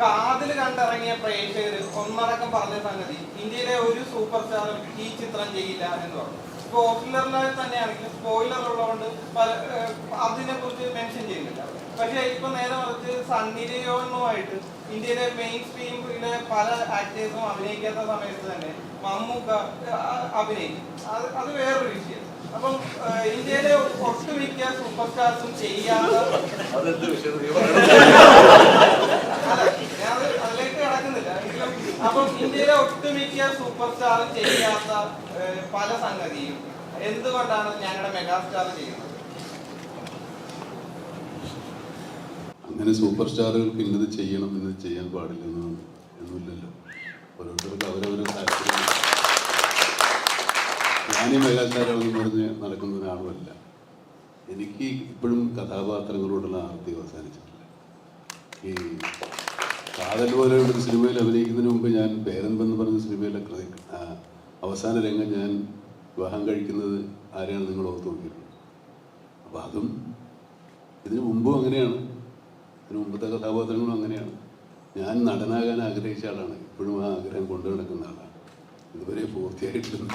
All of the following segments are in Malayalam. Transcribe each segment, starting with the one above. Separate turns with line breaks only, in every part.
കാതിൽ കണ്ടിറങ്ങിയ പ്രേക്ഷകർ ഒന്നടക്കം പറഞ്ഞ സംഗതി ഇന്ത്യയിലെ ഒരു സൂപ്പർ സ്റ്റാറും ഈ ചിത്രം ചെയ്യില്ല എന്ന് പറഞ്ഞു. പോപ്പുലറിനെ തന്നെയാണെങ്കിലും സ്പോയിലർ ഉള്ളതുകൊണ്ട് പല അതിനെ കുറിച്ച് മെൻഷൻ ചെയ്യുന്നില്ല. പക്ഷെ ഇപ്പൊ നേരെ മറിച്ച് സണ്ണി ലിയോണുമായിട്ട് ഇന്ത്യയിലെ മെയിൻ സ്ട്രീമിലെ പല ആക്ടേഴ്സും അഭിനയിക്കാത്ത സമയത്ത് തന്നെ മമ്മൂക്ക അഭിനയിക്കും. അത് അത് വേറൊരു വിഷയം. അപ്പം ഇന്ത്യയിലെ ഒട്ടുമിക്ക സൂപ്പർ സ്റ്റാർസും ചെയ്യാത്ത
അതെന്ത് വിഷയം? നീ
അല്ല, അപ്പം ഇന്ത്യയിലെ ഒട്ടുമിക്ക സൂപ്പർ സ്റ്റാർ ചെയ്യാത്ത പല സംഗതിയും. എന്തുകൊണ്ടാണ് ഞങ്ങളുടെ മെഗാസ്റ്റാർ ചെയ്യുന്നത്?
അങ്ങനെ സൂപ്പർ സ്റ്റാറുകൾക്ക് ഇന്നത് ചെയ്യണം ഇന്നത് ചെയ്യാൻ പാടില്ലെന്ന് എന്നില്ലല്ലോ ഓരോരുത്തർക്ക് അവരവരും താല്പര്യം. ഞാനീ മെഗാസ്റ്റാറാണെന്ന് പറഞ്ഞ് നടക്കുന്ന ഒരാളുമല്ല. എനിക്ക് ഇപ്പോഴും കഥാപാത്രങ്ങളോടുള്ള ആർത്തി അവസാനിച്ചിട്ടില്ല. ഈ കാതൽ പോലെ ഒരു സിനിമയിൽ അഭിനയിക്കുന്നതിന് മുമ്പ് ഞാൻ പേരൻപെന്ന് പറഞ്ഞ സിനിമയിലെ കൃതി അവസാന രംഗം ഞാൻ വിവാഹം കഴിക്കുന്നത് ആരെയാണ് നിങ്ങൾ ഓർത്ത് നോക്കിയിട്ടുള്ളത് അപ്പോൾ അതും ഇതിനു മുമ്പും അങ്ങനെയാണ്. ഇതിനു മുമ്പത്തെ കഥാപാത്രങ്ങളും അങ്ങനെയാണ്. ഞാൻ നടനാകാൻ ആഗ്രഹിച്ച ആളാണ്. ഇപ്പോഴും ആ ആഗ്രഹം കൊണ്ടു നടക്കുന്ന ആളാണ്. ഇതുവരെ പൂർത്തിയായിട്ടില്ല.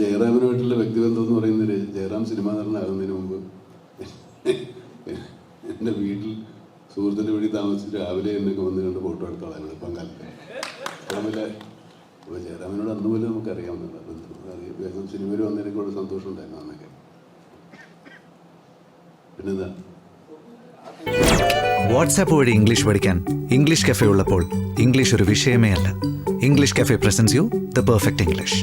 ജയറാമിനുമായിട്ടുള്ള വ്യക്തിബന്ധം എന്ന് പറയുന്നത് ജയറാം സിനിമാ നടനാകുന്നതിന് മുമ്പ് എന്റെ വീട്ടിൽ സുഹൃത്തിന്റെ വീട്ടിൽ താമസിച്ച് രാവിലെ എന്നൊക്കെ വന്ന് കണ്ട് ഫോട്ടോ എടുത്തോളാം ഇപ്പം കാലത്ത്. അപ്പോൾ ജയറാമിനോട് അന്ന് പോലും നമുക്കറിയാവുന്നതാണ് ബന്ധം അറിയാം. വേഗം സിനിമയിൽ വന്നതിനൊക്കെ കൂടെ സന്തോഷം ഉണ്ടായിരുന്നു അന്നൊക്കെ. പിന്നെന്താ?
വാട്സാപ്പ് വഴി ഇംഗ്ലീഷ് പഠിക്കാൻ ഇംഗ്ലീഷ് കഫേ ഉള്ളപ്പോൾ ഇംഗ്ലീഷ് ഒരു വിഷയമേ അല്ല. English cafe presents you the perfect English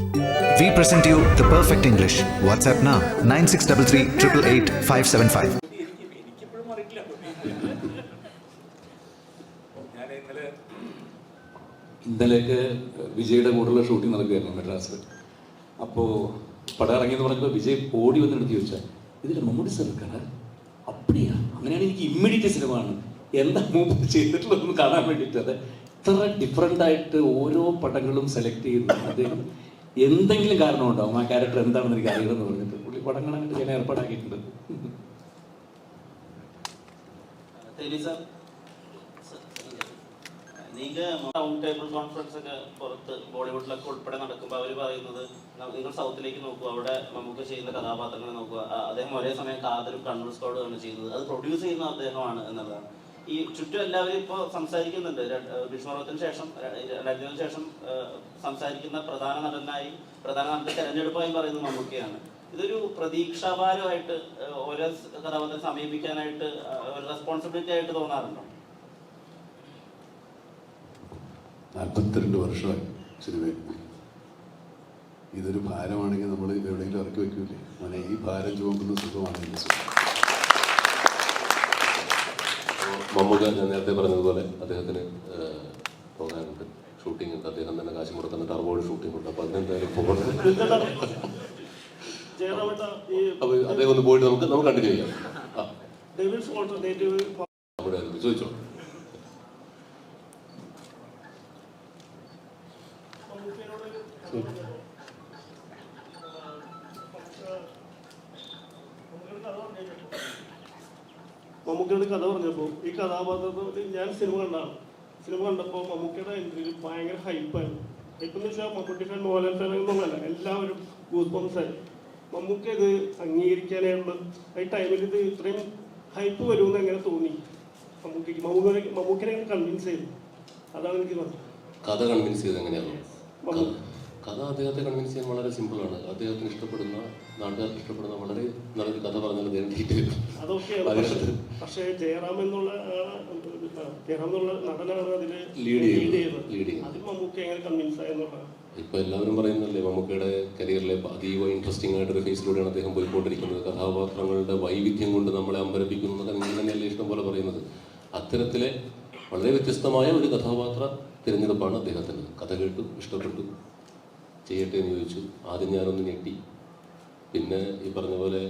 we present you the perfect English WhatsApp nine six double three triple eight five seven five
എനിക്കിപ്പോഴും അറിയില്ല ഞാൻ ഇന്നലെ ഇന്നലെയൊക്കെ വിജയുടെ കൂടെയുള്ള ഷൂട്ടിംഗ് നടക്കുകയായിരുന്നു മെഡ്രാസിൽ അപ്പോൾ പടം ഇറങ്ങിയെന്ന് പറഞ്ഞപ്പോൾ വിജയ് ഓടി വന്നെടുത്ത് ചോദിച്ചാൽ ഇതിൽ മമ്മൂട്ടി സാർ കട അപ്പടിയാ. അങ്ങനെയാണ് എനിക്ക് ഇമ്മീഡിയറ്റ് സിനിമ ആണ്. എന്താ മൂപ്പ് ചെയ്തിട്ടുള്ളതെന്ന് കാണാൻ വേണ്ടിയിട്ട്. അതെ ഇത്ര ഡിഫറെന്റ് ആയിട്ട് ഓരോ പടങ്ങളും സെലക്ട് ചെയ്യുന്നു. അദ്ദേഹം എന്തെങ്കിലും കാരണം ഉണ്ടാവും. ആ ക്യാരക്ടർ എന്താണെന്ന് എനിക്ക് അറിയണമെന്ന് പറഞ്ഞിട്ട് പുള്ളി പടങ്ങളായിട്ട് ഞാൻ ഏർപ്പാടാക്കിയിട്ടുണ്ട്.
നീങ്ക റൗണ്ട് ടേബിൾ കോൺഫറൻസ് ഒക്കെ പുറത്ത് ബോളിവുഡിലൊക്കെ ഉൾപ്പെടെ നടക്കുമ്പോൾ അവർ പറയുന്നത് നിങ്ങൾ സൗത്തിലേക്ക് നോക്കുക അവിടെ നമുക്ക് ചെയ്യുന്ന കഥാപാത്രങ്ങളെ നോക്കുക അദ്ദേഹം ഒരേ സമയം കാതലും കണ്ണൂർ സ്കോഡുമാണ് ചെയ്യുന്നത്. അത് പ്രൊഡ്യൂസ് ചെയ്യുന്ന അദ്ദേഹമാണ് എന്നുള്ളതാണ്. ഈ ചുറ്റും എല്ലാവരും ഇപ്പോൾ സംസാരിക്കുന്നുണ്ട്. ഭീഷ്മത്തിന് ശേഷം രജനത്തിന് ശേഷം സംസാരിക്കുന്ന പ്രധാന നടനായി പ്രധാന നടന്റെ തെരഞ്ഞെടുപ്പായി പറയുന്നത് മമ്മൂക്കയാണ് ഇതൊരു പ്രതീക്ഷാഭാരമായിട്ട് ഓരോ കഥാപാത്രം സമീപിക്കാനായിട്ട് ഒരു റെസ്പോൺസിബിലിറ്റി ആയിട്ട് തോന്നാറുണ്ടോ?
നാൽപ്പത്തിരണ്ട് വർഷമായി സിനിമയിൽ. ഇതൊരു ഭാരമാണെങ്കിൽ നമ്മൾ എവിടെയെങ്കിലും ഇറക്കി വെക്കൂലേ? അങ്ങനെ ഈ ഭാരം ചുമക്കുന്ന സുഖമാണ് എന്റെ സുഖം
മമ്മൂക്ക ഞാൻ നേരത്തെ പറഞ്ഞതുപോലെ അദ്ദേഹത്തിന് പോകാനുണ്ട്. ഷൂട്ടിംഗ് ഉണ്ട്. അദ്ദേഹം തന്നെ കാശ് മുടക്കുന്ന ടർബോൾ ഷൂട്ടിംഗ് ഉണ്ട്. അപ്പോൾ അതിനെന്തായാലും പോകണം അപ്പോൾ അദ്ദേഹം ഒന്ന് പോയിട്ട് നമുക്ക് നമുക്ക് കണ്ടിന്യൂ ചെയ്യാം.
ചോദിച്ചോളൂ
നമ്മുടെ
മമ്മൂക്കയുടെ കഥ പറഞ്ഞപ്പോൾ ഈ കഥാപാത്രത്തിൽ ഞാൻ സിനിമ കണ്ടാണ്. സിനിമ കണ്ടപ്പോൾ മമ്മൂക്കയുടെ എൻട്രിയിൽ ഭയങ്കര ഹൈപ്പായിരുന്നു ഹൈപ്പ് എന്ന് വെച്ചാൽ മമ്മൂട്ടി ഫാൻ മോഹൻലാൽ ഫാൻ എന്നൊന്നല്ല എല്ലാവരും ഗൂസ് ബംസ് ആയി. മമ്മൂക്ക ഇത് അംഗീകരിക്കാനായുള്ള ഈ ടൈമിൽ ഇത് ഇത്രയും ഹൈപ്പ് വരുമെന്ന് എങ്ങനെ തോന്നി. മമ്മൂക്കയ്ക്ക്. മമ്മൂക്കനെ മമ്മൂക്കനെ കൺവിൻസ് ചെയ്തു. അതാണ് എനിക്ക് പറഞ്ഞത്.
കഥ കൺവിൻസ് ചെയ്ത് എങ്ങനെയാണ് കഥ അദ്ദേഹത്തെ കൺവിൻസ് ചെയ്യാൻ വളരെ സിമ്പിളാണ്. അദ്ദേഹത്തിന് ഇഷ്ടപ്പെടുന്ന നാട്ടുകാർക്ക് ഇഷ്ടപ്പെടുന്ന വളരെ നല്ലൊരു കഥ പറഞ്ഞാൽ അദ്ദേഹം ഡീറ്റെയിൽ
പക്ഷേ ജയറാം എന്നുള്ള ജയറാം എന്നുള്ള നടനാണ് അതിൽ ലീഡ് ചെയ്യുന്നത്.
ഇപ്പൊ എല്ലാവരും പറയുന്നല്ലേ മമ്മൂക്കയുടെ കരിയറിലെ അതീവ ഇൻട്രസ്റ്റിംഗ് ആയിട്ടൊരു ഫേസിലൂടെയാണ് അദ്ദേഹം പോയിക്കൊണ്ടിരിക്കുന്നത്. കഥാപാത്രങ്ങളുടെ വൈവിധ്യം കൊണ്ട് നമ്മളെ അമ്പരപ്പിക്കുന്നു നിങ്ങൾ തന്നെയല്ലേ ഇഷ്ടം പോലെ പറയുന്നത്. അത്തരത്തിലെ വളരെ വ്യത്യസ്തമായ ഒരു കഥാപാത്ര തിരഞ്ഞെടുപ്പാണ് അദ്ദേഹത്തിന്. കഥ കേട്ടു ഇഷ്ടപ്പെട്ടു. ചെയ്യട്ടെ എന്ന് ചോദിച്ചു. ആദ്യം ഞാനൊന്ന് ഞെട്ടി. പിന്നെ ഈ പറഞ്ഞ പോലെ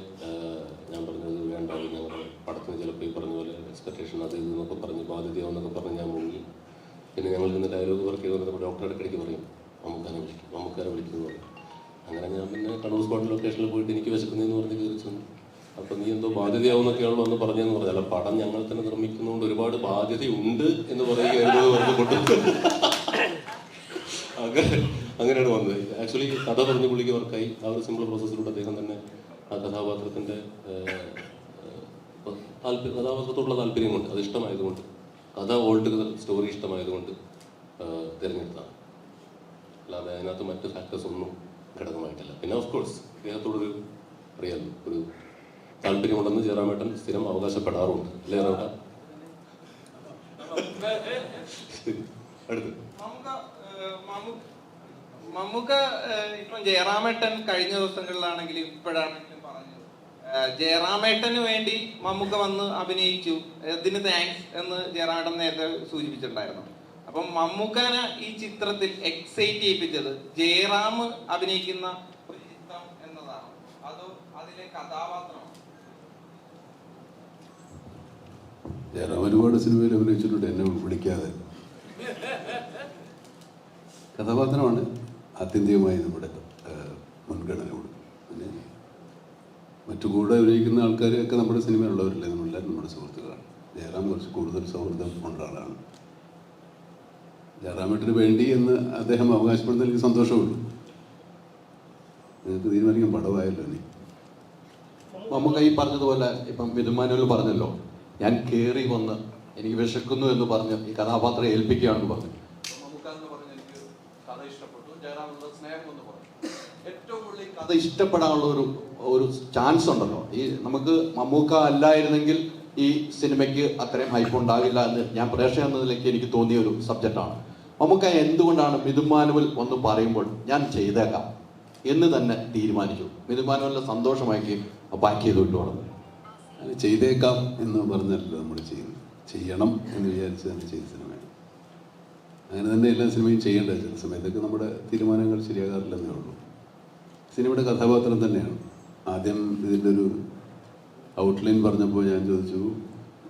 ഞാൻ പറഞ്ഞത് വേണ്ട ഞങ്ങളുടെ പടത്തിന് ചിലപ്പോൾ ഈ പറഞ്ഞ പോലെ എക്സ്പെക്ടേഷൻ അത് ഇത് എന്നൊക്കെ പറഞ്ഞ് ബാധ്യതയാവെന്നൊക്കെ പറഞ്ഞ് ഞാൻ മുങ്ങി. പിന്നെ ഞങ്ങൾ ഇന്ന് ഡയലോഗ് വർക്ക് ചെയ്തുകൊണ്ട് നമ്മൾ ഡോക്ടറെ ഇടയ്ക്കിടയ്ക്ക് പറയും നമുക്കാനെ വിളിക്കും നമുക്കാനെ വിളിക്കുന്നു പറയും. അങ്ങനെ ഞാൻ പിന്നെ കണ്ണൂർ സ്പോട്ട് ലൊക്കേഷനിൽ പോയിട്ട് എനിക്ക് വിശക്കുന്നതെന്ന് പറഞ്ഞ് കയറി ചെന്നു. അപ്പം നീ എന്തോ ബാധ്യതയാവുന്നൊക്കെയാണല്ലോ എന്ന് പറഞ്ഞതെന്ന് പറഞ്ഞാൽ പടം ഞങ്ങൾ തന്നെ നിർമ്മിക്കുന്നതുകൊണ്ട് ഒരുപാട് ബാധ്യതയുണ്ട് എന്ന് പറയുകയായിരുന്നു പറഞ്ഞുകൊണ്ട് അങ്ങനെ അങ്ങനെയാണ് വന്നത്. ആക്ച്വലി കഥ പറഞ്ഞു പുള്ളിക്ക് വർക്കായി. ആ ഒരു സിമ്പിൾ പ്രോസസ്സിലൂടെ അദ്ദേഹം തന്നെ ആ കഥാപാത്രത്തിന്റെ താല്പര്യം കഥാപാത്രത്തോടുള്ള താല്പര്യം കൊണ്ട് അത് ഇഷ്ടമായതുകൊണ്ട് കഥ ഓൾട്ട് സ്റ്റോറി ഇഷ്ടമായതുകൊണ്ട് തിരഞ്ഞെടുത്താണ്. അല്ലാതെ അതിനകത്ത് മറ്റ് ഫാക്ടേഴ്സ് ഒന്നും ഘടകമായിട്ടില്ല. പിന്നെ ഓഫ് കോഴ്സ് അദ്ദേഹത്തോടൊരു അറിയാലോ ഒരു താല്പര്യമുണ്ടെന്ന് ജയറാമേട്ടൻ സ്ഥിരം അവകാശപ്പെടാറുണ്ട്. അല്ലേ ജയറാമേട്ടൻ. അടുത്ത്.
മമ്മൂക്ക ഇപ്പം ജയറാമേട്ടൻ കഴിഞ്ഞ ദിവസങ്ങളിലാണെങ്കിലും ഇപ്പോഴാണെങ്കിലും പറഞ്ഞത്. ജയറാമേട്ടന് വേണ്ടി മമ്മൂക്ക വന്ന് അഭിനയിച്ചു. ഇതിന് താങ്ക്സ് എന്ന് ജയറാമേട്ടൻ നേരത്തെ സൂചിപ്പിച്ചിട്ടുണ്ടായിരുന്നു. അപ്പം മമ്മൂക്കനെ ഈ ചിത്രത്തിൽ എക്സൈറ്റ് ചെയ്യിപ്പിച്ചത് ജയറാം അഭിനയിക്കുന്ന ഒരു ചിത്രം എന്നതാണ്. അതോ അതിലെ കഥാപാത്രമാണ്
ജയറാം ഒരുപാട് സിനിമയിൽ അഭിനയിച്ചിട്ടുണ്ട് എന്നെ വിളിക്കാതെ കഥാപാത്രമാണ്. ആത്യന്തികമായി നമ്മുടെ മുൻഗണന കൊടുക്കും പിന്നെ മറ്റു കൂടെ അഭിനയിക്കുന്ന ആൾക്കാരെയൊക്കെ നമ്മുടെ സിനിമയിലുള്ളവരല്ലേ? നമ്മളെല്ലാവരും നമ്മുടെ സുഹൃത്തുക്കളാണ്. ജയറാം കുറച്ച് കൂടുതൽ സൗഹൃദം കൊണ്ട ആളാണ്. ജയറാമേട്ടിന് വേണ്ടി എന്ന് അദ്ദേഹം അവകാശപ്പെടുന്ന എനിക്ക് സന്തോഷമുള്ളൂ നിങ്ങൾക്ക് തീരുമാനിക്കാൻ പടവായല്ലോ നീ
നമുക്ക് ഈ പറഞ്ഞതുപോലെ ഇപ്പം വിധുമാനുവൽ പറഞ്ഞല്ലോ ഞാൻ കയറി വന്ന് എനിക്ക് വിശക്കുന്നു എന്ന് പറഞ്ഞ് ഈ കഥാപാത്രം ഏൽപ്പിക്കുകയാണെന്ന് പറഞ്ഞു.
മമ്മൂക്ക എന്ന് പറഞ്ഞ് എനിക്ക് കഥ ഇഷ്ടപ്പെട്ടു. എന്ന സ്നേഹം എന്ന് പറഞ്ഞു ഏറ്റവും കൂടുതൽ കഥ
ഇഷ്ടപ്പെടാനുള്ള ഒരു ഒരു ചാൻസ് ഉണ്ടല്ലോ. ഈ നമുക്ക് മമ്മൂക്ക അല്ലായിരുന്നെങ്കിൽ ഈ സിനിമയ്ക്ക് അത്രയും ഹൈപ്പ് ഉണ്ടാവില്ല എന്ന് ഞാൻ പ്രേക്ഷകൻ എന്ന നിലയ്ക്ക് എനിക്ക് തോന്നിയ ഒരു സബ്ജക്റ്റാണ് മമ്മൂക്ക എന്തുകൊണ്ടാണ് മിഥുമാനുവൽ ഒന്ന് പറയുമ്പോൾ ഞാൻ ചെയ്തേക്കാം എന്ന് തന്നെ തീരുമാനിച്ചു. മിഥുമാനുവലിനെ സന്തോഷമാക്കി പാക്ക് ചെയ്ത്
അത് ചെയ്തേക്കാം എന്ന് പറഞ്ഞല്ലോ നമ്മൾ ചെയ്യുന്നത്. ചെയ്യണം എന്ന് വിചാരിച്ച് തന്നെ ചെയ്ത സിനിമയാണ്. അങ്ങനെ തന്നെ എല്ലാ സിനിമയും ചെയ്യേണ്ടത് ചില സമയത്തൊക്കെ നമ്മുടെ തീരുമാനങ്ങൾ ശരിയാകാറില്ലെന്നേ ഉള്ളൂ. സിനിമയുടെ കഥാപാത്രം തന്നെയാണ്. ആദ്യം ഇതിന്റെ ഒരു ഔട്ട്ലൈൻ പറഞ്ഞപ്പോൾ ഞാൻ ചോദിച്ചു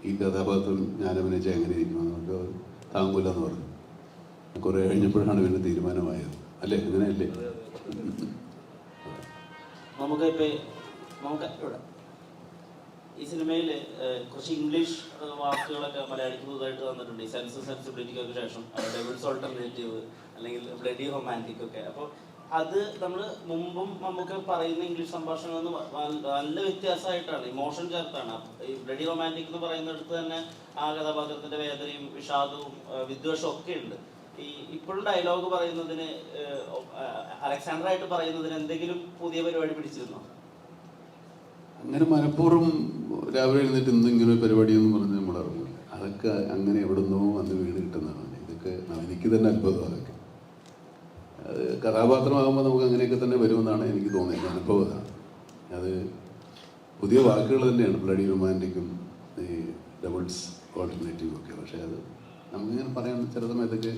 ഈ കഥാപാത്രം ഞാൻ അഭിനയിച്ചാൽ എങ്ങനെ ഇരിക്കുമെന്ന് നമുക്ക് താങ്ങൂല എന്ന് പറഞ്ഞു. കുറേ കഴിഞ്ഞപ്പോഴാണ് പിന്നെ തീരുമാനമായത്. അല്ലേ? അങ്ങനെയല്ലേ?
നമുക്ക് ഇപ്പൊ നമുക്ക് ഇവിടെ ഈ സിനിമയിൽ കുറച്ച് ഇംഗ്ലീഷ് വാക്കുകളൊക്കെ മലയാളിക്ക് പുതുതായിട്ട് വന്നിട്ടുണ്ട് ഈ സെൻസ് സെൻസിബിലിറ്റിക്കൊക്കെ ശേഷം ഡെവിൾസ് ഓൾട്ടർനേറ്റീവ് അല്ലെങ്കിൽ ബ്ലഡി റൊമാന്റിക് ഒക്കെ. അപ്പോൾ അത് നമ്മൾ മുമ്പും നമുക്ക് പറയുന്ന ഇംഗ്ലീഷ് സംഭാഷണം നല്ല വ്യത്യാസമായിട്ടാണ് ഇമോഷൻ ചേർത്താണ്. ഈ ബ്ലഡി റൊമാന്റിക് എന്ന് പറയുന്നിടത്ത് തന്നെ ആ കഥാപാത്രത്തിന്റെ വേദനയും വിഷാദവും വിദ്വേഷവും ഒക്കെ ഉണ്ട്. ഈ ഇപ്പോഴും ഡയലോഗ് പറയുന്നതിന് അലക്സാണ്ടർ ആയിട്ട് പറയുന്നതിന് എന്തെങ്കിലും പുതിയ പരിപാടി പിടിച്ചിരുന്നോ?
അങ്ങനെ മനഃപൂർവം രാവിലെ എഴുന്നേറ്റ് ഇന്ന് ഇങ്ങനെ ഒരു പരിപാടിയെന്ന് പറഞ്ഞ് നമ്മൾ ഇറങ്ങും. അതൊക്കെ അങ്ങനെ എവിടെ നിന്നോ വന്ന് വീട് കിട്ടുന്നതാണ്. ഇതൊക്കെ എനിക്ക് തന്നെ അത്ഭുതം അതൊക്കെ അത് കഥാപാത്രമാകുമ്പോൾ നമുക്ക് അങ്ങനെയൊക്കെ തന്നെ വരുമെന്നാണ് എനിക്ക് തോന്നിയത്. അനുഭവം അതാണ്. അത് പുതിയ വാക്കുകൾ തന്നെയാണ്. ബ്ലഡി റൊമാന്റിക്കും ഈ ഡബിൾസ് ഓൾട്ടർനേറ്റീവും ഒക്കെ. പക്ഷേ അത് നമുക്കിങ്ങനെ പറയാൻ ചില സമയത്തൊക്കെ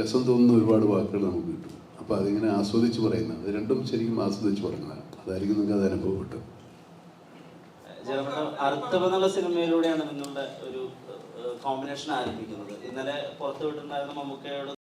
രസം തോന്നുന്ന ഒരുപാട് വാക്കുകൾ നമുക്ക് കിട്ടും. അപ്പോൾ അതിങ്ങനെ ആസ്വദിച്ച് പറയുന്നത്. രണ്ടും ശരിക്കും ആസ്വദിച്ച് പറയുന്നതാണ്. അതായിരിക്കും നിങ്ങൾക്ക് അത്
അനുഭവപ്പെട്ടു സിനിമയിലൂടെയാണ് നിങ്ങളുടെ ഒരു കോമ്പിനേഷൻ ആരംഭിക്കുന്നത്. ഇന്നലെ പുറത്തു വിട്ടിട്ടുണ്ടായിരുന്ന മമ്മൂക്കയോട്